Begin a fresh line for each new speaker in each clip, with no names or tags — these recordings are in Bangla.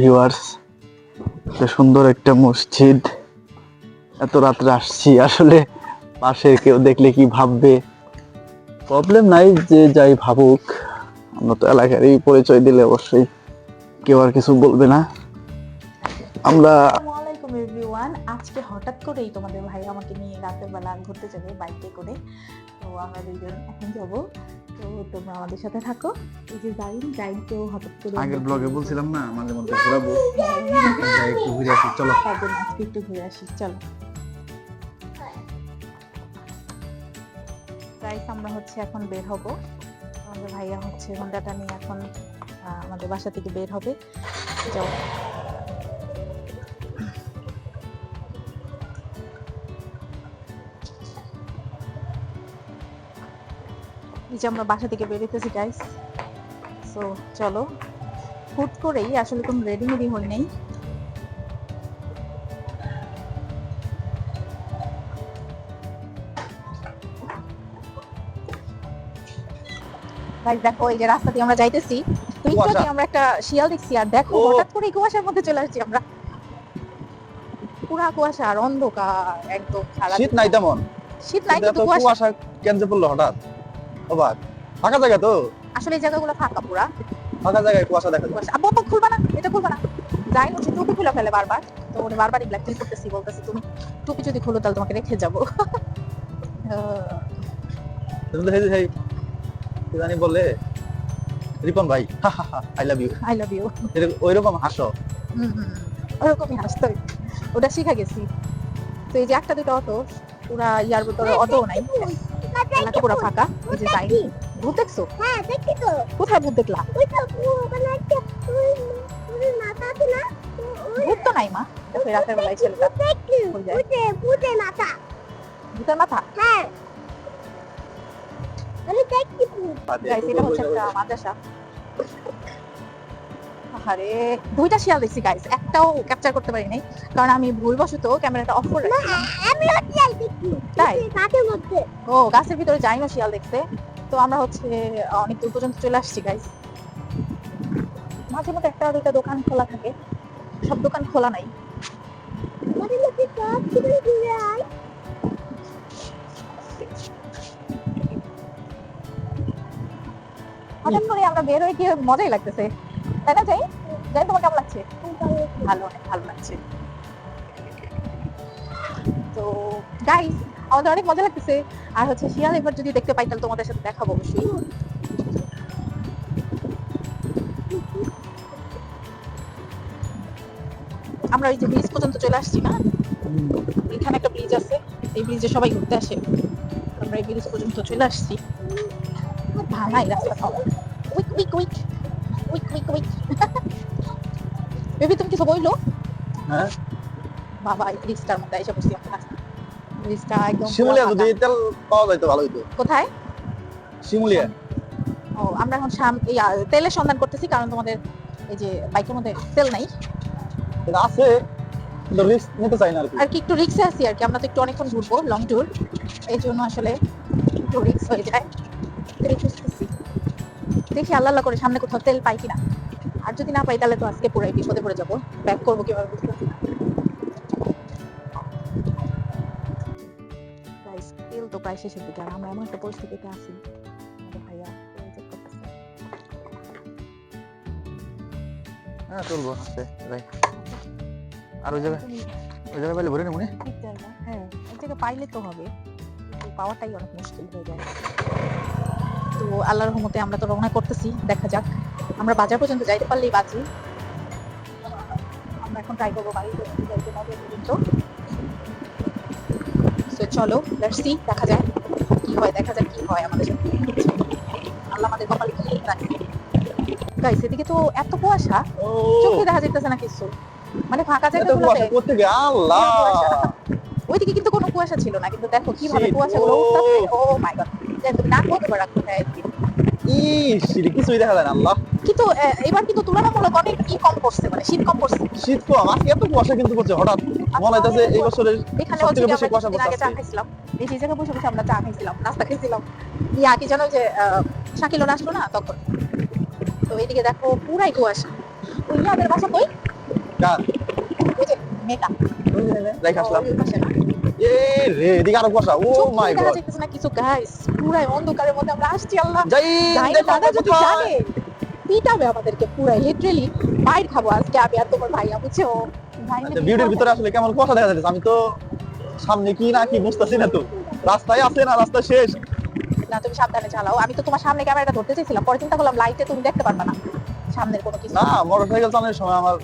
ভিউয়ার্স সুন্দর একটা মসজিদ। এত রাত্রে আসছি, আসলে পাশে কেউ দেখলে কি ভাববে? প্রবলেম নাই, যে যাই ভাবুক। আমরা তো এলাকারই পরিচয় দিলে অবশ্যই কেউ আর কিছু বলবে না। আমরা
আজকে হঠাৎ করেই তোমাদের ভাই আমাকে নিয়ে রাতের বেলা ঘুরতে যাবে বাইকে করে। তো আমরা দুইজন এখন যাব। তো তোমরা আমাদের সাথে থাকো। এই যে জাইন জাইনকেও হঠাৎ করে
আগের ব্লগে বলছিলাম না মাঝে মধ্যে ঘোরাবো। একটু ঘুরে আসি চলো।
তার জন্য আজকে একটু ঘুরে আসি চলো। গাইস আমরা হচ্ছে এখন বের হব। আমাদের ভাইয়া হচ্ছে হোন্ডাটা নিয়ে এখন আমাদের বাসা থেকে বের হবে। যাও। এই যে আমরা বাসা থেকে বেরোতেছি গাইস সো চলো। হুট করেই আসলে কোনো রেডি মেডি হই নাই। গাইস দেখো এই যে রাস্তা দিয়ে আমরা যাইতেছি। তো একটু
কুয়াশা।
আগে আমরা একটা শিয়াল দেখছি আর দেখো হঠাৎ করে কুয়াশার মধ্যে চলে আসছি আমরা। পুরা কুয়াশা আর অন্ধকার একদম
শীত নাই তেমন।
শীত নাই
কিন্তু
কুয়াশা
কেন যে পড়ল হঠাৎ। অবাক। ফাঁকা জায়গা তো?
আসলে এই জায়গাগুলো ফাঁকা পুরা।
ফাঁকা জায়গায় কুয়াশা দেখা যায়।
কুয়াশা। আব্বু খুলবা না। এটা খুলবা না। যাই হচ্ছে টুপি খুলে ফেলে বারবার। তো ওরে বারবারই ব্ল্যাকমেল করতেছি? বলতেছি তুমি টুপি যদি খুলো তাহলে তোমাকে রেখে যাব।
তুমি তো সেই কি জানি বলে। রিপন ভাই I love you
I love you.
ওই রকম হাসো।
ওরকমই হাসতে। ওটা শিখা গেছি। তো এই যে একটা দুটো অটো পুরা ইয়ার ভিতরে অটো নাই। এলাকা পুরো ফাঁকা। এই যে যাই ভূত দেখছ?
হ্যাঁ দেখি তো।
কোথায় ভূত দেখলা?
ওই তো ওখানে একটা ওই মাথা আছে না?
ভূত তো নাই মা। দেখো রাতের বেলায় ছেলেটা
দেখি। ভূতে ভূতে মাথা।
ভূতের মাথা?
হ্যাঁ। আমি দেখছি ভূত।
গাইস এটা হচ্ছে একটা মাদ্রাসা। আরে দুইটা শিয়াল দেখছি গাইস একটাও ক্যাপচার করতে পারি নাই কারণ আমি ভুলবশত ক্যামেরাটা অফ করে তাই? ও, গাছের ভিতরে যাইনো শিয়াল দেখতে। তো আমরা হচ্ছে অনেক দূর পর্যন্ত চলে আসছি গাইস মাঝে মধ্যে একটা দুইটা দোকান খোলা থাকে। সব দোকান খোলা নাই। হঠাৎ করে আমরা বের হয়ে গিয়ে মজাই লাগতেছে। তাই না যাই যাই, তোমার কেমন লাগছে? ভালো, অনেক ভালো লাগছে। তো গাইস আমাদের অনেক মজা লাগতেছে। আর হচ্ছে শিয়াল এবার যদি দেখতে পাই, তাহলে তোমাদের সাথে দেখাবো অবশ্যই। আমরা ওই যে ব্রিজ পর্যন্ত চলে আসছি না? এখানে একটা ব্রিজ আছে। এই ব্রিজে সবাই ঘুরতে আসে। আমরা এই ব্রিজ পর্যন্ত চলে আসছি। ভাঙাই রাস্তাটা উইক উইক উইক উইক বেবি তুমি কিছু বইলো
হ্যাঁ।
বাবা ব্রিজটার মধ্যে এসে বসছি আমরা। একদম
শিমুলিয়া যদি তেল পাওয়া যাইতো ভালো হইতো।
কোথায়?
শিমুলিয়া।
ও আমরা এখন সাম এই তেলের সন্ধান করতেছি কারণ তোমাদের এই যে বাইকের মধ্যে তেল নাই।
আছে রিস্ক নিতে চাই না আর কি।
একটু রিক্সে আছি আর কি। আমরা তো একটু অনেকক্ষণ ঘুরবো লং ট্যুর এই জন্য আসলে একটু রিক্স হয়ে যায়। দেখি আল্লাহ আল্লাহ করে সামনে কোথাও তেল পাই কিনা। আর যদি না পাই তাহলে তো আজকে পুরো বিপদে পড়ে যাব। ব্যাক করব কীভাবে বুঝতেছি না। Guys, তেল তো প্রায় শেষের দিকে আর আমরা এমন একটা পরিস্থিতিতে আছি। ভাইয়া।
হ্যাঁ আর ওই জায়গায়
তুমি
ওই জায়গায় পাইলে ভরে নেব নি?
হ্যাঁ এক জায়গায় পাইলে তো হবে। পাওয়াটাই অনেক মুশকিল হয়ে যায়। তো আল্লাহর রহমতে আমরা তো রওনা করতেছি দেখা যাক। আমরা বাজার পর্যন্ত যাইতে পারলেই বাঁচি। আমরা এখন ট্রাই করব বাড়ি পর্যন্ত যাইতে বাজার পর্যন্ত। So, চলো লেটস সি দেখা যায় কি হয় দেখা যাক কি হয় আমাদের সাথে। আল্লাহ আমাদের কপালে কি রাখে। গাইস এদিকে তো এত কুয়াশা চোখে দেখা যাইতেছে না কিছু। মানে ফাঁকা
কুয়াশা কোত্থেকে? আল্লাহ!
ওইদিকে কিন্তু কোনো কুয়াশা ছিল না কিন্তু দেখো কীভাবে. উঠতেছে ও। মাই গড তুমি নাক বন্ধ করে হ্যাঁ
ইস এটা কিছুই দেখা যায় না আল্লাহ
কিন্তু এবার কিন্তু তুলনামূলক অনেক ই কম পড়ছে মানে শীত কম পড়ছে
শীত কম আজকে এত কুয়াশা কিন্তু পড়ছে হঠাৎ। মনে হইতেছে এই বছরের
এখানে হচ্ছে
বেশি কুয়াশা
কিছুদিন আগে চা খাইছিলাম এই যে জায়গায় বসে বসে আমরা চা খাইছিলাম নাস্তা খাইছিলাম ইয়া কি জানো যে আহ, শাকিল আসলো না তখন। তো এইদিকে দেখো পুরাই কুয়াশা। ওই বাসা কই? মেয়েটা। ওই পাশে না।
এ রে এদিকে আরও কুয়াশা ও মাই গড।
না কিছু গাইস পুরাই অন্ধকারের মধ্যে আমরা আসছি আল্লাহ। দাদা যদি জানে পিটাবে আমাদেরকে পুরাই লিটারেলি খাব আজকে আমি আর তোমার ভাইয়া বুঝছ? ভাই
আচ্ছা ভিডিওর ভিতরে আসলে কেমন কুয়াশা দেখা যাচ্ছে? আমি তো সামনে কি না কি বুঝতেছি না তো। রাস্তায় আছে না রাস্তা শেষ।
না তুমি সাবধানে চালাও। আমি তো তোমার সামনে ক্যামেরাটা ধরতে চাইছিলাম পরে চিন্তা করলাম লাইটে তুমি দেখতে পারবে না। সামনের কোনো কিছু।
না মোটরসাইকেল চালানোর সময় আমার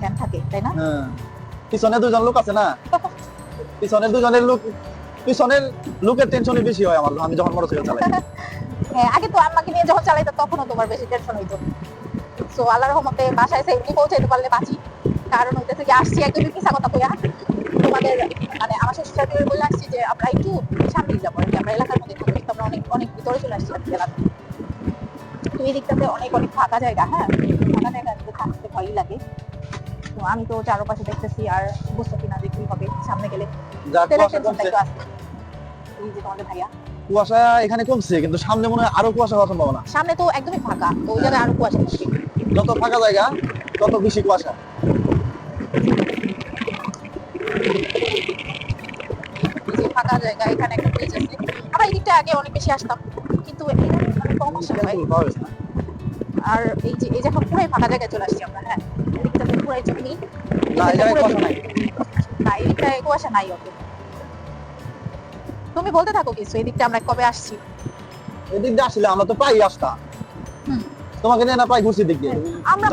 ধ্যান থাকে তাই না?
হ্যাঁ, পিছনে দুজন লোক আছে না? পিছনের দুজনের লোক পিছনের লোকের টেনশনই বেশি হয় আমার, আমি যখন মোটরসাইকেল চালাই।
হ্যাঁ আগে তো আম্মাকে নিয়ে যখন চালাইতো, তখনও তোমার বেশি টেনশন হইতো। সো আল্লাহর রহমতে বাসায় সেফলি পৌঁছাইতে পারলে বাঁচি। কারণ হইতেছে যে, আসছি একদমই পিসা কথা কইয়া। তোমাদের মানে আমার শ্বশুর শাশুড়ি বলে আসছি যে, আমরা একটু সামনে যাব। আর কি আমরা এলাকার মধ্যে থাকি তো আমরা অনেক অনেক ভিতরে চলে আসছি আর কি এলাকা তো এই দিকটাতে অনেক অনেক ফাঁকা জায়গা হ্যাঁ? ফাঁকা জায়গা থাকতে ভয়ই লাগে। আমি তো চারপাশে দেখতেছি আর বুঝতেছি না যে কি হবে সামনে গেলে।
কুয়াশা
ভাইয়া।
এখানে কমছে কিন্তু সামনে মনে হয় আরও কুয়াশা হওয়ার সম্ভাবনা।
সামনে তো একদমই ফাঁকা ওই জায়গায় আরও কুয়াশা
যত ফাঁকা জায়গা তত বেশি কুয়াশা।
ফাঁকা জায়গা এখানে একটা ব্রিজ আছে। এই দিকটা আগে অনেক বেশি আসতাম কিন্তু মানে কম আসা হয়? আর এই যে এই জায়গা পুরাই ফাঁকা জায়গায় চলে আসছি আমরা হ্যাঁ। পুরাই জমি।
না জায়গায় কুয়াশা নাই
অত তুমি বলতে থাকো কিছু এই দিকটা আমরা কবে আসছি?
এদিক দিয়ে আসলে আমরা তো প্রায় আসতাম। তোমাকে নিয়ে না প্রায় ঘুরছি দিক দিয়ে।
আমরা?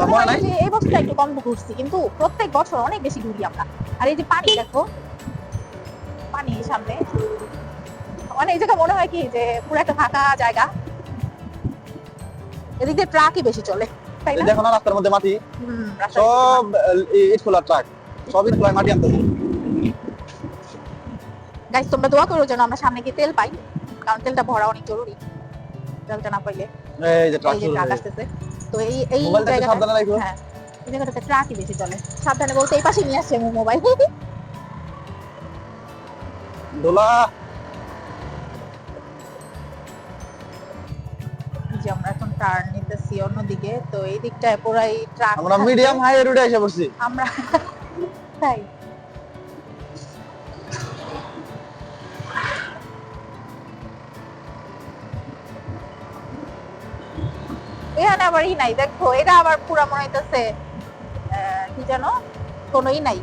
যে এই বছরটা একটু কম ঘুরছি কিন্তু প্রত্যেক বছর অনেক বেশি ঘুরি আমরা। আর এই যে পানি দেখো। পানি সামনে। মানে এই জায়গা মনে হয় কি যে পুরো একটা ফাঁকা জায়গা। এদিক দিয়ে ট্রাকই বেশি চলে তাই না?
দেখো না রাস্তার মধ্যে মাটি? সব ইট খোলা ট্রাক সব ইট খোলা মাটি আনতেছে
গাইস তোমরা দোয়া করো যেন আমরা সামনে গিয়ে তেল পাই কারণ তেলটা ভরা অনেক জরুরি। তেলটা না পাইলে
এই যে ট্রাক
আসতেছে। তো এই এই জায়গাটা
সাবধানে রাখো।
হ্যাঁ এই জায়গাটাতে ট্রাকই বেশি চলে। সাবধানে বলতে এই পাশে নিয়ে আসছে মোবাইল
দোলা!
টার্ন নিতেছি অন্যদিকে তো এই দিকটায় পুরাই ট্রাক
আমরা মিডিয়াম হাই রোডে এসে পড়ছি।
আমরা তাই। এখানে আবার ই নাই দেখো এটা আবার পুরা মনে হইতেছে কি জানো কোনো ই নাই।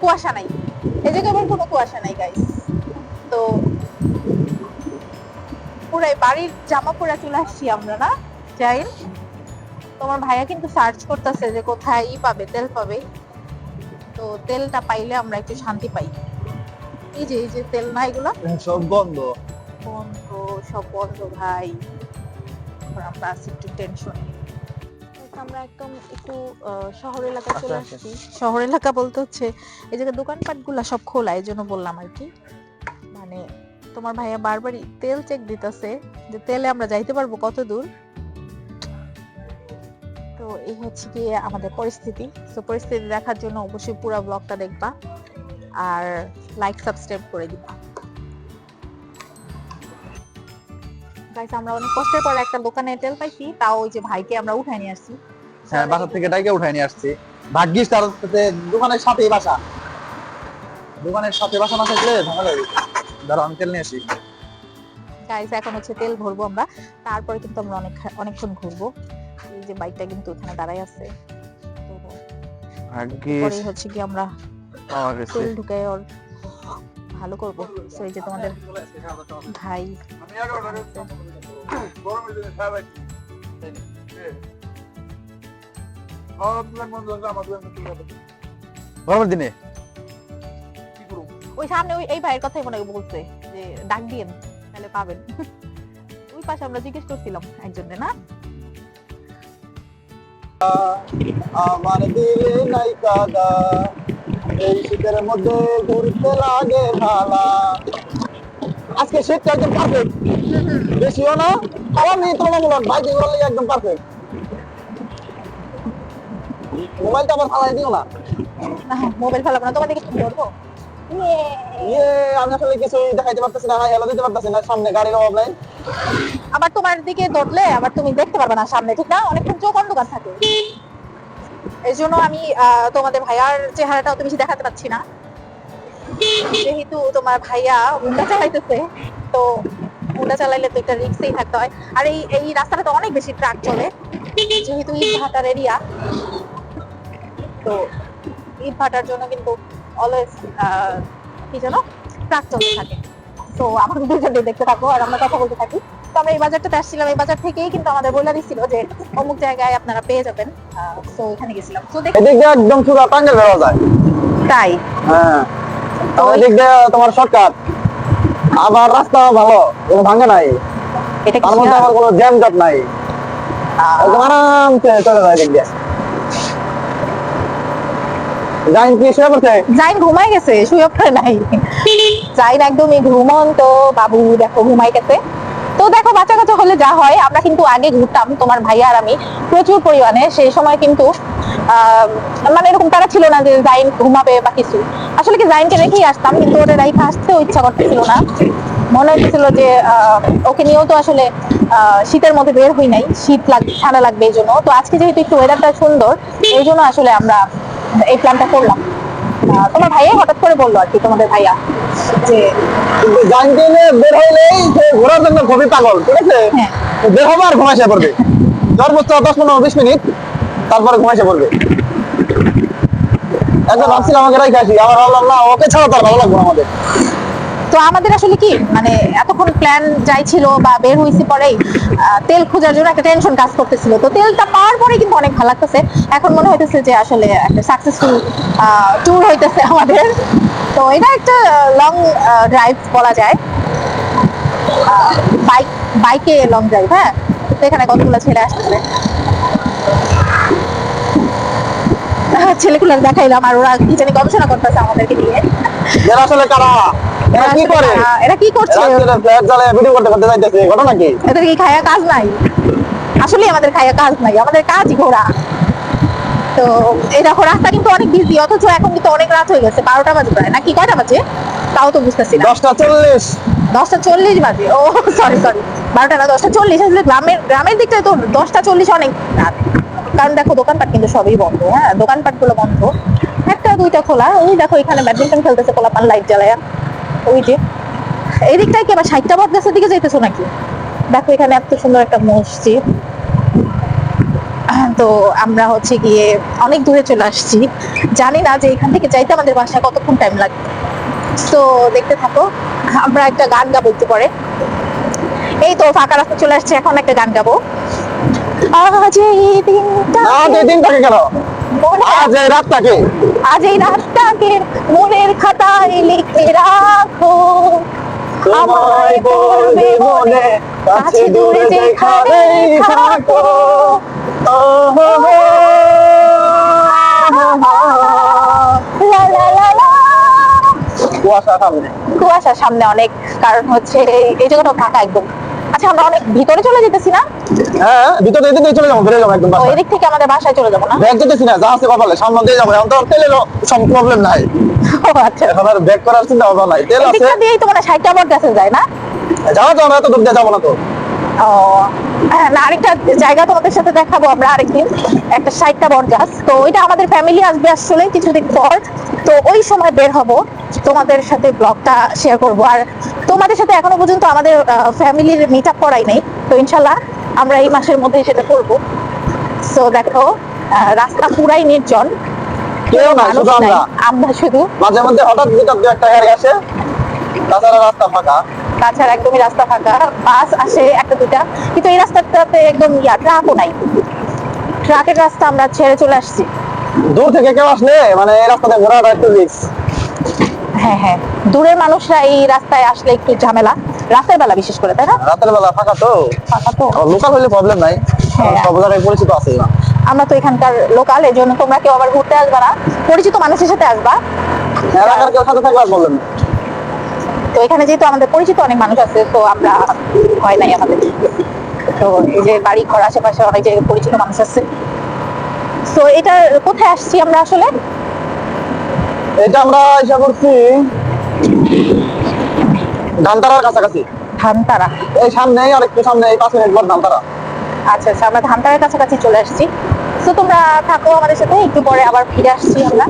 কুয়াশা নাই। এই জায়গায় আবার কোনো কুয়াশা নাই গাইস তো পুরাই বাড়ির জামা পরে চলে আসছি আমরা না যাই তোমার ভাইয়া কিন্তু সার্চ করতেছে যে কোথায় ই পাবে তেল পাবে। তো তেলটা পাইলে আমরা একটু শান্তি পাই। এই যে এই যে তেল না এগুলো?
সব বন্ধ।
বন্ধ সব বন্ধ ভাই। আমরা আছি একটু টেনশন আমরা একদম একটু আহ, শহর এলাকায় চলে
আচ্ছা,
আসছি। শহর এলাকা বলতে হচ্ছে এই জায়গায় দোকানপাটগুলা সব খোলা এই জন্য বললাম আর কি। মানে তোমার ভাইয়া বারবারই তেল চেক দিতেছে যে তেলে আমরা যাইতে পারব কত দূর? তো এই হচ্ছে কি আমাদের পরিস্থিতি। তো পরিস্থিতি দেখার জন্য অবশ্যই পুরো ব্লগটা দেখবা আর লাইক সাবস্ক্রাইব করে দিবা। গাইস আমরা অনেক কষ্টের পর একটা দোকানে তেল পাইছি, তাও ওই যে ভাইকে আমরা উঠাই নিয়ে আসছি।
হ্যাঁ বাসা থেকে ডাইকে উঠাই নিয়ে আসছি। ভাগ্যিস তার সাথে দোকানের সাথেই বাসা। দোকানের সাথে বাসা না থাকলে ঝামেলা হয়ে। দাঁড়াও আমি তেল নিয়ে আসি
গাইস এখন হচ্ছে তেল ভরবো আমরা তারপরে কিন্তু আমরা অনেক অনেকক্ষণ ঘুরবো এই যে বাইকটা কিন্তু ওখানে দাঁড়াই আছে তো হচ্ছে কি আমরা তেল ঢুকে ওর ভালো করব তো এই যে তোমাদের ভাই
গরমের দিনে
ওই সামনে ওই এই ভাইয়ের কথাই মনে বলছে যে ডাক দিয়েন তাহলে পাবেন। ওই পাশে আমরা জিজ্ঞেস করছিলাম একজনের না?
আমার দিলে নাই কাদা এই শীতের মধ্যে ঘুরতে লাগে ভালা। আজকে শীতটা একদম পারফেক্ট বেশিও না খাওয়া নেই তুলনামূলক লাগে একদম পারফেক্ট মোবাইলটা আবার ফালাই দিও না।
মোবাইল ফেলাবো না তোমাদেরকে করব
ইয়ে
আবার তোমার দিকে আবার তুমি দেখতে পারবে না সামনে, ঠিক না? অনেকক্ষণ চোখ অন্ধকার থাকে। এই জন্য আমি তোমাদের ভাইয়ার চেহারাটা দেখাতে পাচ্ছি না। যেহেতু তোমার ভাইয়া হুন্ডা চালাইতেছে, তো হুন্ডা চালাইলে তো একটা রিক্সেই থাকতে হয়। আর এই এই রাস্তাটা তো অনেক বেশি ট্রাক চলে, যেহেতু ইট ভাটার এরিয়া তো ইট ভাটার জন্য কিন্তু অলওয়েজ কি যেন ট্রাক চলতে থাকে। তো আমাদের দুজনে দেখতে থাকো আর আমরা কথা বলতে থাকি। তো আমরা এই বাজারটাতে আসছিলাম এই বাজার থেকেই কিন্তু আমাদের বলে দিচ্ছিল যে অমুক জায়গায় আপনারা পেয়ে যাবেন। তো ওখানে গেছিলাম। তো দেখ
একদম সুদা টাঙ্গেল বেরোয়া যায়।
তাই?
হ্যাঁ।
তো
এদিক দিয়ে তোমার শর্টকাট। আবার রাস্তা ভালো কোনো ভাঙে নাই।
এটা কি
আবার কোনো জ্যাম জট নাই আরামসে চলে যায় এদিক দিয়ে। জাইন কি শুয়ে পড়ছে?
জাইন ঘুমাই গেছে, শুয়ে পড়ে নাই। জাইন একদমই ঘুমন্ত, বাবু দেখো ঘুমাই গেছে। তো দেখো, বাচ্চা কাচ্চা হলে যা হয়, আমরা কিন্তু আগে ঘুরতাম, তোমার ভাইয়া আর আমি, প্রচুর পরিমাণে। সেই সময় কিন্তু মানে এরকম তারা ছিল না যে জাইন ঘুমাবে বা কিছু। আসলে কি জাইনকে রেখেই আসতাম, কিন্তু আসতেও ইচ্ছা করতেছিল না। মনে হচ্ছিল যে ওকে নিয়েও তো আসলে শীতের মধ্যে বের হই নাই। শীত লাগ, ঠান্ডা লাগবে এই জন্য। তো আজকে যেহেতু একটু ওয়েদারটা সুন্দর, এই জন্য আসলে আমরা এই প্ল্যানটা করলাম। তোমার ভাইয়া হঠাৎ করে বলল আর কি তোমাদের ভাইয়া যে
গাঙ্গিনে বের হইলেই সে ঘোরার জন্য খুবই পাগল ঠিক আছে?
হ্যাঁ।
বের হবে আর ঘুমাইসে পড়বে সর্বোচ্চ দশ পনেরো বিশ মিনিট তারপরে ঘুমাইসে পড়বে একবার ভাবছিলাম আমাকে রাখি আসি আমার ভাবলাম না ওকে ছাড়া তার ভালো লাগবে আমাদের।
তো আমাদের আসলে কি মানে এতক্ষণ প্ল্যান যাই ছিল বা বের হয়েছি পরেই তেল খোঁজার জন্য একটা টেনশন কাজ করতেছিল। তো তেলটা পাওয়ার পরে কিন্তু অনেক ভালো লাগতেছে। এখন মনে হইতেছে যে আসলে একটা সাকসেসফুল ট্যুর হইতেছে আমাদের। তো এটা একটা লং ড্রাইভ বলা যায়। বাইক বাইকে লং ড্রাইভ হ্যাঁ? তো এখানে কতগুলো ছেলে আসতেছে? ছেলেগুলো দেখাইলাম আর ওরা কি জানি গবেষণা করতেছে আমাদেরকে নিয়ে।
আসলে কারা? এরা কি করে?
এরা কি করছে?
রাত্রে ফ্ল্যাট জ্বালায় ভিডিও করতে করতে যাইতেছে ঘটনা কি?
এদের কি খায়া কাজ নাই? আসলে আমাদের খায়া কাজ নাই আমাদের কাজই ঘোরা তো এই দেখো রাস্তা কিন্তু অনেক বিজি অথচ এখন কিন্তু অনেক রাত হয়ে গেছে বারোটা বাজে প্রায় নাকি কয়টা বাজে? তাও তো বুঝতেছি না।
দশটা চল্লিশ।
দশটা চল্লিশ বাজে। ও সরি সরি বারোটা না দশটা চল্লিশ আসলে গ্রামের গ্রামের দিকটায় তো দশটা চল্লিশ অনেক রাত। কারণ দেখো দোকানপাট কিন্তু সবই বন্ধ হ্যাঁ দোকানপাটগুলো বন্ধ। একটা দুইটা খোলা ওই দেখো এখানে ব্যাডমিন্টন খেলতেছে পোলাপান লাইট জ্বালায়া। ওই যে কি আবার ষাটটা গাছের দিকে যাইতেছো নাকি? দেখো এখানে এত সুন্দর একটা মসজিদ। তো আমরা হচ্ছে গিয়ে অনেক দূরে চলে আসছি। জানি না যে এখান থেকে যাইতে আমাদের বাসায় কতক্ষণ টাইম লাগবে। তো দেখতে থাকো আমরা একটা গান গাবো একটু পরে। এই তো ফাঁকা রাস্তা চলে আসছে এখন একটা গান গাবো। আজ এই দিনটা
আজ এই দিনটাকে কেন? আজ এই রাতটাকে?
আজ এই রাতটাকে
তোমায় পড়বে মনে কাছে দূরে যেখানেই থাকো। কুয়াশা সামনে।
অনেক কারণ হচ্ছে এই- জায়গাটা ফাঁকা একদম। আচ্ছা আমরা অনেক ভিতরে চলে যেতেছি না?
হ্যাঁ ভিতরে এদিকে চলে যাব ফিরে যাব একদম বাসায়।
এদিক থেকে আমাদের বাসায় চলে যাব না?
ব্যাগ যেতেছি না যা আছে কপালে সামনে দিয়ে যাব। এখন তো তেলে সব প্রবলেম নাই।
ও আচ্ছা।
এখন আর ব্যাগ করার চিন্তা ভাবনা নাই। তেল আছে।
দিয়েই তো মানে ষাটটা বট গাছে যায় না?
যাওয়া তো আমরা এত দূর দিয়ে যাব না তো।
হ্যাঁ, না আরেকটা জায়গা তোমাদের সাথে দেখাবো আমরা আরেকদিন। একটা বট তো ওইটা আমাদের ফ্যামিলি আসবে আসলে কিছুদিন পর। তো ওই সময় বের হব। তোমাদের সাথে ব্লগটা শেয়ার করব। আর তোমাদের সাথে এখনও পর্যন্ত আমাদের ফ্যামিলির মিট আপ করাই নাই। তো ইনশাল্লাহ আমরা এই মাসের মধ্যে সেটা করব। তো দেখো রাস্তা পুরাই নির্জন।
কেউ না শুধু আমরা।
আমরা শুধু
মাঝে মধ্যে হঠাৎ একটা গাড়ি আসে তাছাড়া রাস্তা ফাঁকা।
তাছাড়া একদমই রাস্তা ফাঁকা বাস আসে একটা দুটা কিন্তু এই রাস্তাটাতে একদম ইয়া ট্রাকও নাই। ট্রাকের রাস্তা আমরা ছেড়ে চলে আসছি।
দূর থেকে কেউ আসলে? মানে এই রাস্তাতে ঘোরাটা একটু রিস্ক
হ্যাঁ হ্যাঁ। দূরের মানুষরা এই রাস্তায় আসলে একটু ঝামেলা। রাতের বেলা বিশেষ করে তাই না?
রাতের বেলা ফাঁকা তো?
ফাঁকা তো।
লোকাল হলে প্রবলেম নাই।
হ্যাঁ।
সব জায়গায় পরিচিত আছে
আমরা তো এখানকার লোকাল এই জন্য তোমরা কেউ আবার ঘুরতে আসবা না। পরিচিত মানুষের সাথে আসবা।
এলাকার কেউ সাথে থাকলে আর প্রবলেম
তো এখানে যেহেতু আমাদের পরিচিত অনেক মানুষ আছে তো আমরা হয় নাই আমাদের। তো এই যে বাড়ি ঘর আশেপাশে অনেক জায়গায় পরিচিত মানুষ আছে। তো এটা কোথায় আসছি আমরা আসলে?
এটা আমরা আশা করছি ধানতারার কাছাকাছি।
ধানতারা।
এই সামনে আর একটু সামনে এই পাঁচ মিনিট পর ধানতারা।
আচ্ছা আচ্ছা আমরা ধানতারের কাছাকাছি চলে আসছি। তো তোমরা থাকো আমাদের সাথে একটু পরে আবার ফিরে আসছি আমরা।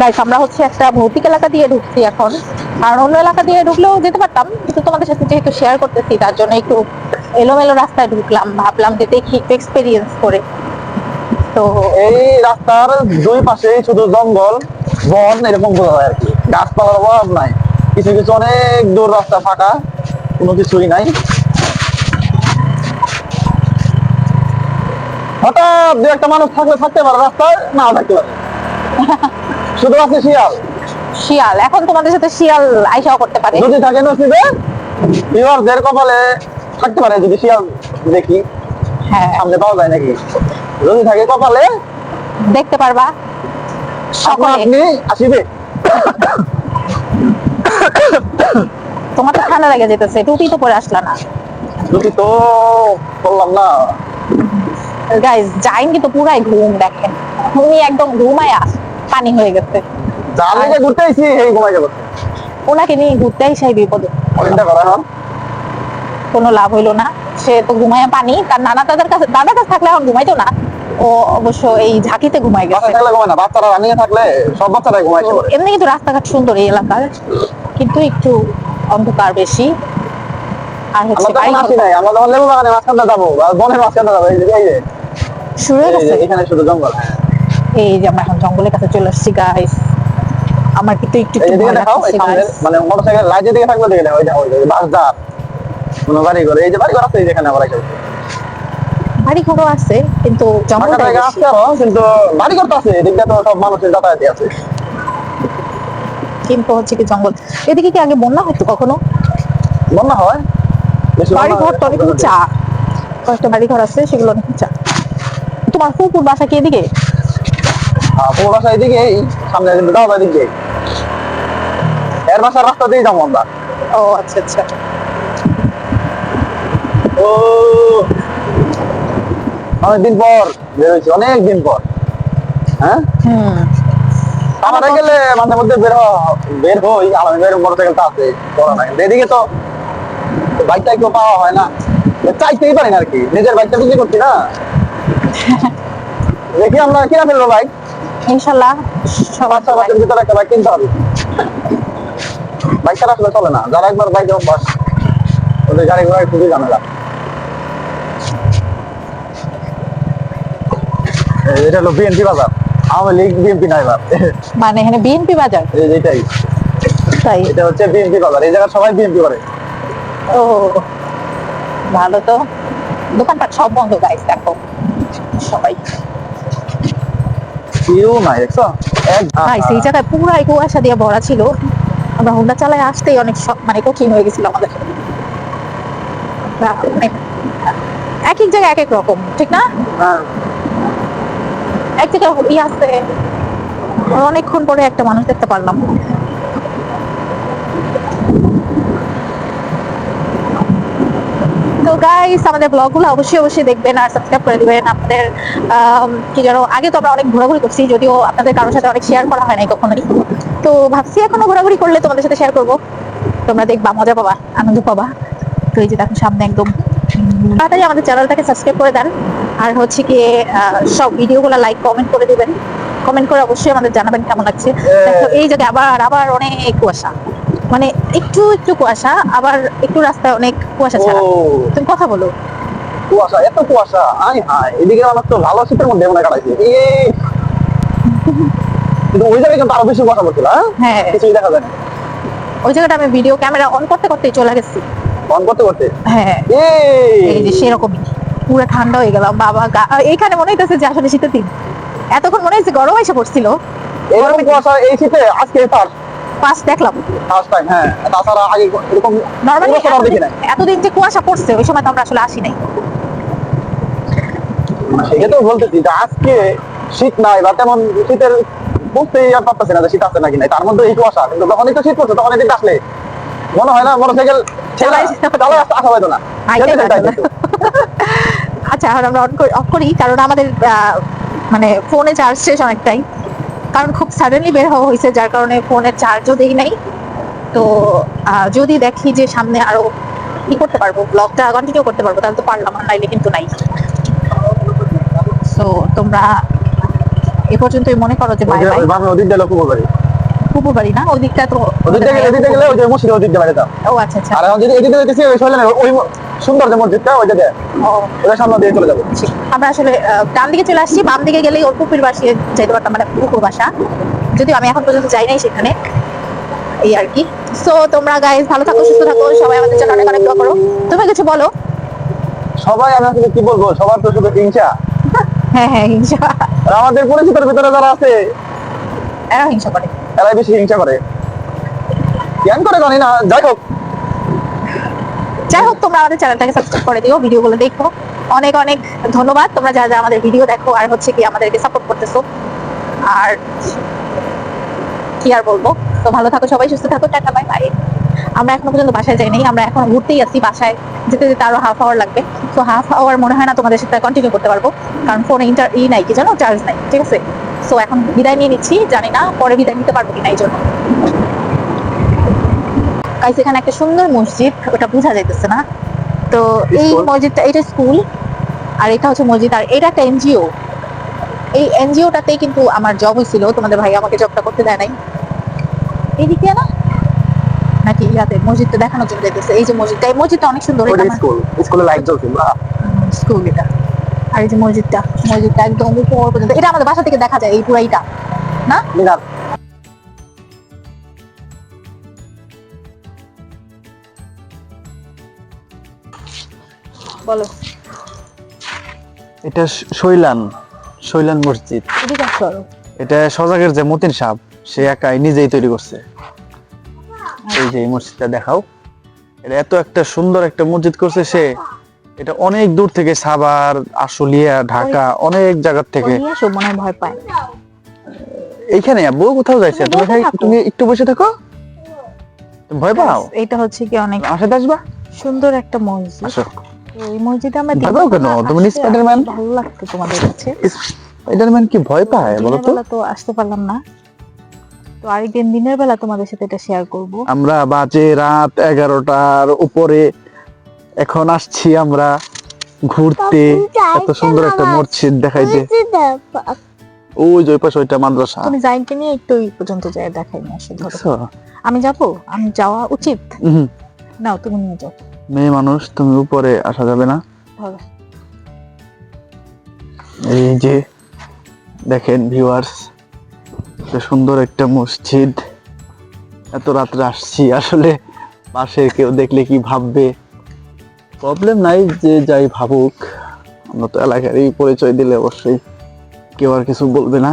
গাইস আমরা হচ্ছে একটা ভৌতিক এলাকা দিয়ে ঢুকছি এখন। আর অন্য এলাকা দিয়ে ঢুকলেও যেতে পারতাম কিন্তু তোমাদের সাথে যেহেতু শেয়ার করতেছি তার জন্য একটু এলোমেলো রাস্তায় ঢুকলাম। ভাবলাম যে দেখি একটু এক্সপেরিয়েন্স করে। তো
এই রাস্তার দুই পাশে শুধু জঙ্গল বন এরকম বোঝা যায় আর কি। গাছপালার অভাব নাই। কিছু কিছু অনেক দূর রাস্তা ফাঁকা কোনো কিছুই নাই। হঠাৎ দু একটা মানুষ থাকলে থাকতে পারে রাস্তায় নাও থাকতে পারে। শুধু আছে শিয়াল?
শিয়াল। এখন তোমাদের সাথে শিয়াল আইসাও করতে পারে।
যদি থাকে নসিবে ভিউয়ারদের কপালে থাকতে পারে যদি শিয়াল দেখি।
হ্যাঁ।
সামনে পাওয়া যায় নাকি? যদি থাকে কপালে
দেখতে পারবা।
সকল। আপনি আসিবে।
তোমার তো ঠান্ডা লেগে যেতেছে টুপি তো পরে আসলা না।
যদি তো বললাম না।
গাইজ জাইন কিন্তু পুরাই ঘুম দেখেন। ঘুমি একদম ঘুমায়া পানি হয়ে গেছে।
যা লেগে ঘুরতে আইছি এই ঘুমাই যাব।
ওনাকে নিয়ে ঘুরতে সেই বিপদে
চিন্তা করা এখন
কোনো লাভ হইল না। সে তো ঘুমায় পানি। তার নানা দাদার কাছে দাদার কাছে থাকলে এখন ঘুমাইতো না। ও অবশ্য এই ঝাঁকিতে ঘুমাই গেছে।
থাকলে ঘুমায় না? বাচ্চারা রানিয়ে থাকলে সব বাচ্চারাই পড়ে
এমনি কিন্তু রাস্তাঘাট সুন্দর এই এলাকার কিন্তু একটু অন্ধকার বেশি আর হচ্ছে বাড়ি
আমরা তখন লেবু বাগানে মাঝখানটা যাব আর বনের যাব এই যে এই যে।
শুরু হয়ে গেছে
এখানে শুধু জঙ্গল হ্যাঁ
এই যে আমরা এখন জঙ্গলের কাছে চলে আসছি গাইস আমার কিন্তু একটু একটু ভয় লাগছে guys।
মানে মোটরসাইকেল দিকে দেখাও ওই যে ওই যে বাস দাঁড় কোনো বাড়ি ঘর এই যে বাড়ি ঘর আছে এই যেখানে আমরা খেলছি
বাড়ি ঘরও আছে কিন্তু
জায়গা আছে আরও কিন্তু বাড়ি ঘর তো আছে এদিকটা তো সব মানুষের যাতায়াতই আছে।
কিন্তু হচ্ছে কি জঙ্গল। এদিকে কি আগে বন্যা হতো কখনো?
বন্যা হয়।
বাড়ি ঘর তো অনেক উঁচা। কয়েকটা বাড়ি ঘর আছে সেগুলো অনেক উঁচা। তোমার ফুপুর বাসা কি এদিকে?
পুরো বাসা এদিকে সামনে কিন্তু দাও দিকে এর বাসার রাস্তা দিয়ে যাব আমরা।
ও আচ্ছা আচ্ছা।
ও অনেকদিন পর বের হয়েছি অনেক দিন পর। হ্যাঁ? আমারে গেলে মাঝে মধ্যে বের বের হই আমার বের মোটরসাইকেলটা আছে বড় না কিন্তু এদিকে তো বাইকটা কেউ পাওয়া হয় না। চাইতেই পারি না আর কি। নিজের বাইকটা বিক্রি করছি না। দেখি আমরা কিনা ফেলব বাইক
ইনশাল্লাহ সবার
বছরের ভিতরে একটা বাইক কিনতে হবে। বাইক ছাড়া আসলে চলে না। যারা একবার বাইক অভ্যাস ওদের গাড়ি ঘোড়া খুবই ঝামেলা। এটা হলো বিএনপি বাজার। আওয়ামী লীগ বিএনপি না এবার।
মানে এখানে বিএনপি বাজার?
এই এটাই
তাই?
এটা হচ্ছে বিএনপি বাজার। এই জায়গায় সবাই বিএনপি করে।
ও ভালো তো। দোকানপাট সব বন্ধ গাইস দেখো। সবাই।
কেউ নাই দেখছ?
ভাই সেই জায়গায় পুরাই কুয়াশা দিয়ে ভরা ছিল। আমরা হোন্ডা চালায় আসতেই অনেক মানে কঠিন হয়ে গেছিল আমাদের। মানে এক এক জায়গায় এক এক রকম ঠিক না?
হ্যাঁ,
এক জায়গায় ইয়ে আছে অনেকক্ষণ পরে একটা মানুষ দেখতে পারলাম। গাইস আমাদের ব্লগগুলো অবশ্যই অবশ্যই দেখবেন আর সাবস্ক্রাইব করে দিবেন। আপনাদের কি জানো আগে তো আমরা অনেক ঘোরাঘুরি করছি যদিও আপনাদের কারোর সাথে অনেক শেয়ার করা হয় নাই কখনোই। তো ভাবছি এখনও ঘোরাঘুরি করলে তোমাদের সাথে শেয়ার করব। তোমরা দেখবা মজা পাবা আনন্দ পাবা। তো এই যে দেখো সামনে একদম তাড়াতাড়ি আমাদের চ্যানেলটাকে সাবস্ক্রাইব করে দেন। আর হচ্ছে কি সব ভিডিওগুলো লাইক কমেন্ট করে দিবেন। কমেন্ট করে অবশ্যই আমাদের জানাবেন কেমন লাগছে। দেখো এই জায়গায় আবার আবার অনেক কুয়াশা। মানে একটু একটু কুয়াশা আবার একটু রাস্তায় অনেক কুয়াশা ছাড়া। তুমি কথা বলো।
কুয়াশা এত কুয়াশা আই হাই এদিকে আমার তো ভালো শীতের মধ্যে মনে কাটাইছে। কিন্তু ওই জায়গায় কিন্তু আরও বেশি কুয়াশা পড়ছিল হ্যাঁ?
হ্যাঁ।
কিছুই দেখা যায়
ওই জায়গাটা আমি ভিডিও ক্যামেরা অন করতে করতেই চলে গেছি।
অন করতে করতে?
হ্যাঁ। এই যে সেরকমই পুরো ঠান্ডা হয়ে গেলাম বাবা এইখানে মনে হইতেছে যে আসলে শীতের দিন। এতক্ষণ মনে হচ্ছে গরম এসে পড়ছিল।
কুয়াশা এই শীতে আজকে
পাঁচ দেখলাম।
ফার্স্ট টাইম হ্যাঁ। তাছাড়া আগে এরকম দেখি
এতদিন যে কুয়াশা পড়ছে ওই সময় তো আমরা আসলে আসি নাই।
সেটা তো বলতেছি যে আজকে শীত নাই বা তেমন শীতের আর পারতেছি না যে শীত আছে নাকি নাই। তার মধ্যে এই কুয়াশা কিন্তু যখন একটু শীত পড়ছে তখন এদিকে আসলে মনে হয় না মোটরসাইকেল
চালাই-
চালাই আসা হয়তো না।
আচ্ছা এখন আমরা অন করি কারণ আমাদের মানে ফোনে চার্জ শেষ অনেকটাই। কারণ খুব সাডেনলি বের হওয়া হয়েছে যার কারণে ফোনের চার্জও দেই নাই। তো যদি দেখি যে সামনে আরও কি করতে পারব ব্লগটা কন্টিনিউ করতে পারব তাহলে তো পারলাম আর নাইলে কিন্তু নাই। সো তোমরা এ পর্যন্তই মনে করো যে বাই বাই
ওদিক দিয়ে লক্ষ্য করবে
পুকুর বাড়ি না? ওই দিকটা তো
ওদিক দিয়ে গেলে গেলে ওই যে মসজিদ ওদিক বাড়ি দাও
ও আচ্ছা আচ্ছা।
আর যদি এদিক দিয়ে যেতেছি ওই না, ওই সুন্দর যে মসজিদটা ওইটা দিয়ে
ও।
ওটা সামনে দিয়ে চলে যাব।
আমরা আসলে ডান দিকে চলে আসছি বাম দিকে গেলেই ওর পুকুর বাসে যাইতে পারতাম মানে পুকুর বাসা। যদিও আমি এখন পর্যন্ত যাই নাই সেখানে এই আর কি। সো তোমরা গাইজ ভালো থাকো সুস্থ থাকো সবাই আমাদের জন্য অনেক অনেক দোয়া করো। তুমি কিছু বলো?
সবাই আমি আসলে কি বলব সবার তো শুধু হিংসা।
হ্যাঁ হ্যাঁ হিংসা।
আমাদের পরিচিতের ভিতরে যারা আছে
এরা হিংসা করে।
এরাই বেশি হিংসা করে। জ্ঞান করে জানি না যাই হোক।
যাই হোক, তোমরা আমাদের চ্যানেলটাকে সাবস্ক্রাইব করে দিও, ভিডিওগুলো দেখো। অনেক অনেক ধন্যবাদ। তোমরা যারা যারা আমাদের ভিডিও দেখো, আর হচ্ছে কি আমাদেরকে সাপোর্ট করতেছো। আর কি আর বলব? তো ভালো থাকো সবাই, সুস্থ থাকো, টাটা বাই বাই আমরা এখনও পর্যন্ত বাসায় যাই নাই আমরা এখন ঘুরতেই আছি বাসায়। যেতে যেতে আরও হাফ আওয়ার লাগবে। তো হাফ আওয়ার মনে হয় না তোমাদের সাথে কন্টিনিউ করতে পারব, কারণ ফোনে ইন্টার ই নাই, কি জানো? চার্জ নাই, ঠিক আছে? সো এখন বিদায় নিয়ে নিচ্ছি, জানি না পরে বিদায় নিতে পারব কিনা এই জন্য। গাইস এখানে একটা সুন্দর মসজিদ ওটা বোঝা যাইতেছে না। তো এই মসজিদটা এটা স্কুল আর এটা হচ্ছে মসজিদ আর এটা একটা এনজিও এই এনজিওটাতেই কিন্তু আমার জব হয়েছিল তোমাদের ভাই আমাকে জবটা করতে দেয় নাই। এই দিক না? নাকি ইয়াতে মসজিদটা দেখানোর জন্য যাইতেছে। এই যে মসজিদটা এই মসজিদটা অনেক সুন্দর এটা
স্কুল স্কুলে লাইট জ্বলছে।
স্কুল এটা। আর এই যে মসজিদটা মসজিদটা একদম উপর পর্যন্ত এটা আমাদের বাসা থেকে দেখা যায় এই পুরাইটা। না? বলো।
এটা শৈলান শৈলান মসজিদ। এটা সজাগের যে মতিন সাহেব সে একাই নিজেই তৈরি করছে। এই যে মসজিদটা দেখাও। এটা এত একটা সুন্দর একটা মসজিদ করছে সে। এটা অনেক দূর থেকে সাভার আশুলিয়া ঢাকা অনেক জায়গার থেকে।
মনে ভয় পায়।
এইখানে আব্বু কোথাও যাইছে?
তুমি
একটু বসে থাকো। ভয় পাও?
এটা হচ্ছে কি অনেক
আমার আসবা?
সুন্দর একটা মসজিদ। এই মসজিদে আমরা
পাও কেন? তুমি স্পাইডারম্যান?
ভালো লাগতো তোমাদের কাছে।
স্পাইডারম্যান কি ভয় পায় বলো তো?
তো আসতে পারলাম না। তো আরেকদিন দিনের বেলা তোমাদের সাথে এটা শেয়ার করব।
আমরা বাজে রাত এগারোটার উপরে এখন আসছি আমরা ঘুরতে। এত সুন্দর একটা মসজিদ দেখাইতে। ওই যে ওই পাশে ওইটা মাদ্রাসা।
তুমি জাইনকে নিয়ে একটু এই পর্যন্ত যায় দেখাই নিয়ে আসো ধরো। আমি যাব? আমি যাওয়া উচিত। নাও তুমি নিয়ে যাও।
মেয়ে মানুষ তুমি উপরে আসা যাবে না। এই যে দেখেন ভিউয়ার্স সুন্দর একটা মসজিদ। এত রাত্রে আসছি আসলে পাশে কেউ দেখলে কি ভাববে? প্রবলেম নাই যে যাই ভাবুক। আমরা তো এলাকারই পরিচয় দিলে অবশ্যই কেউ আর কিছু বলবে না।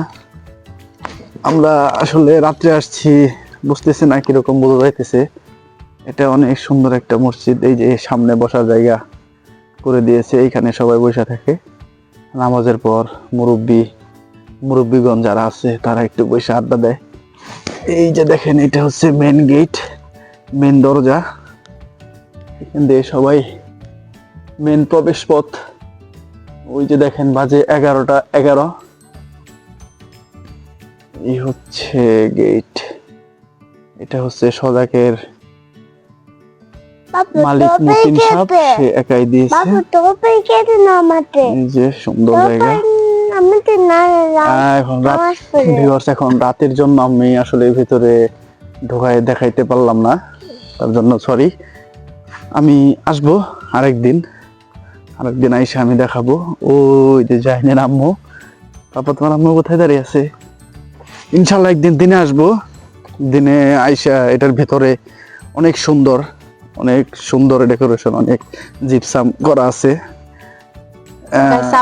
আমরা আসলে রাত্রে আসছি বুঝতেছি না কীরকম বোঝা যাইতেছে। এটা অনেক সুন্দর একটা মসজিদ। এই যে সামনে বসার জায়গা করে দিয়েছে, এইখানে সবাই বসে থাকে। নামাজের পর মুরব্বী, মুরব্বীগণ যারা আছে, তারা একটু বসে আড্ডা দেয়। এই যে দেখেন, এটা হচ্ছে মেন গেট মেন দরজা। এখান দিয়ে সবাই মেন প্রবেশ পথ ওই যে দেখেন, বাজে এগারোটা এগারো। এই হচ্ছে গেট এটা হচ্ছে সজাকের মালিক মুকিন সাহেব সে একাই দিয়েছে।
বাবু তোপে কেটে নামাতে
এই যে সুন্দর জায়গা।
আমাদের না
এখন রাত ভিউয়ার্স এখন রাতের জন্য আমি আসলে ভিতরে ঢোকায় দেখাইতে পারলাম না। তার জন্য সরি আমি আসব আরেকদিন। আরেকদিন আইসে আমি দেখাবো। ওই যে জাহিনের আম্মু। তারপর তোমার আম্মু কোথায় দাঁড়িয়ে আছে? ইনশাল্লাহ একদিন দিনে আসব। দিনে আইসা এটার ভিতরে অনেক সুন্দর অনেক সুন্দর ডেকোরেশন অনেক জিপসাম করা আছে।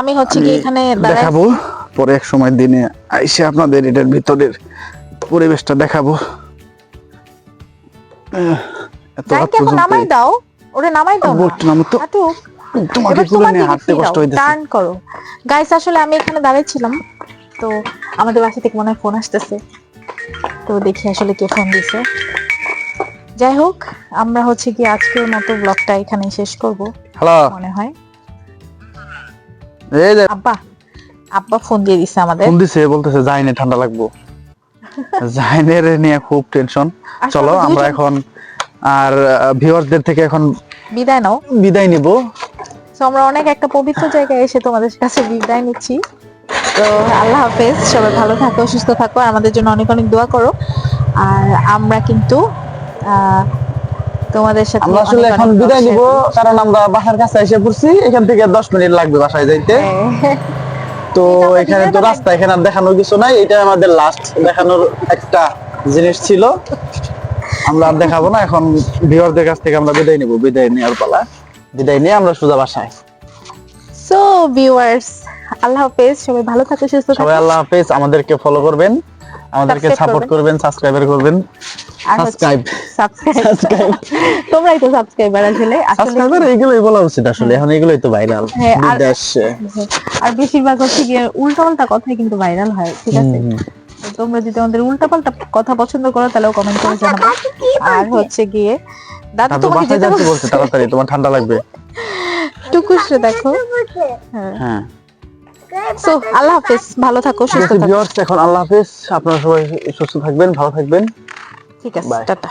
আমি হচ্ছে কি এখানে
দেখাবো পরে এক সময় দিনে আইসে আপনাদের এটার ভিতরের পরিবেশটা দেখাবো। এত রাত পর্যন্ত
নামাই দাও ওরে নামাই দাও
আব্বু, একটু নামো তো তোমাকে
এবার
নিয়ে হাঁটতে কষ্ট হইতেছে।
টার্ন করো। গাইস আসলে আমি এখানে তো আমাদের বাসা থেকে মনে হয় ফোন আসতেছে। তো দেখি আসলে কে ফোন দিছে। যাই হোক আমরা হচ্ছে কি আজকের মতো ব্লগটা এখানে শেষ করব
হ্যালো।
মনে হয়?
এই যে
আব্বা আব্বা ফোন দিয়ে দিছে আমাদের।
ফোন দিছে বলতেছে যাইনে ঠান্ডা লাগবো। জাইনের নিয়ে খুব টেনশন চলো আমরা এখন আর ভিউয়ারদের থেকে এখন
বিদায় নাও।
বিদায় নিব।
তো আমরা অনেক একটা পবিত্র জায়গায় এসে তোমাদের কাছে বিদায় নিচ্ছি। তো আল্লাহ হাফেজ সবাই ভালো থাকো সুস্থ থাকো আমাদের জন্য অনেক অনেক দোয়া করো। আর আমরা কিন্তু তোমাদের সাথে
আমরা আসলে এখন বিদায় নিব। কারণ আমরা বাসার কাছে এসে পড়ছি। এখান থেকে দশ মিনিট লাগবে বাসায় যাইতে।
হ্যাঁ।
তো এখানে তো রাস্তা এখানে আর দেখানোর কিছু নাই। এটা আমাদের লাস্ট দেখানোর একটা জিনিস ছিল। আমরা আর দেখাবো না। এখন ভিউয়ারদের কাছ থেকে আমরা বিদায় নিব। বিদায় নেওয়ার পালা। বিদায় নিয়ে আমরা সোজা বাসায়।
সো ভিউয়ার্স আল্লাহ হাফেজ। সবাই ভালো থাকো সুস্থ থাকো।
সবাই আল্লাহ হাফেজ। আমাদেরকে ফলো করবেন। আমাদেরকে সাপোর্ট করবেন। সাবস্ক্রাইবার করবেন। সাবস্ক্রাইব
সাবস্ক্রাইব তোমরাই তো সাবস্ক্রাইবার আসলে আসলে
সাবস্ক্রাইবার এইগুলোই বলা উচিত আসলে এখন এগুলোই তো ভাইরাল
হ্যাঁ, আর-
বিদেশ।
আর বেশিরভাগ হচ্ছে গিয়ে উল্টা পাল্টা কথাই কিন্তু ভাইরাল হয় ঠিক আছে? তোমরা যদি আমাদের উল্টা পাল্টা কথা পছন্দ করো তাহলেও কমেন্ট করে জানাব। আর হচ্ছে গিয়ে দাদু তোমাকে যেতে বলছে
তাড়াতাড়ি তোমার ঠান্ডা লাগবে।
টুকুসরে দেখো। হ্যাঁ।
হ্যাঁ।
সো আল্লাহ হাফেজ ভালো থাকো সুস্থ থাকো।
এখন আল্লাহ হাফেজ। আপনারা সবাই সুস্থ থাকবেন ভালো থাকবেন।
ঠিক আছে টাটা।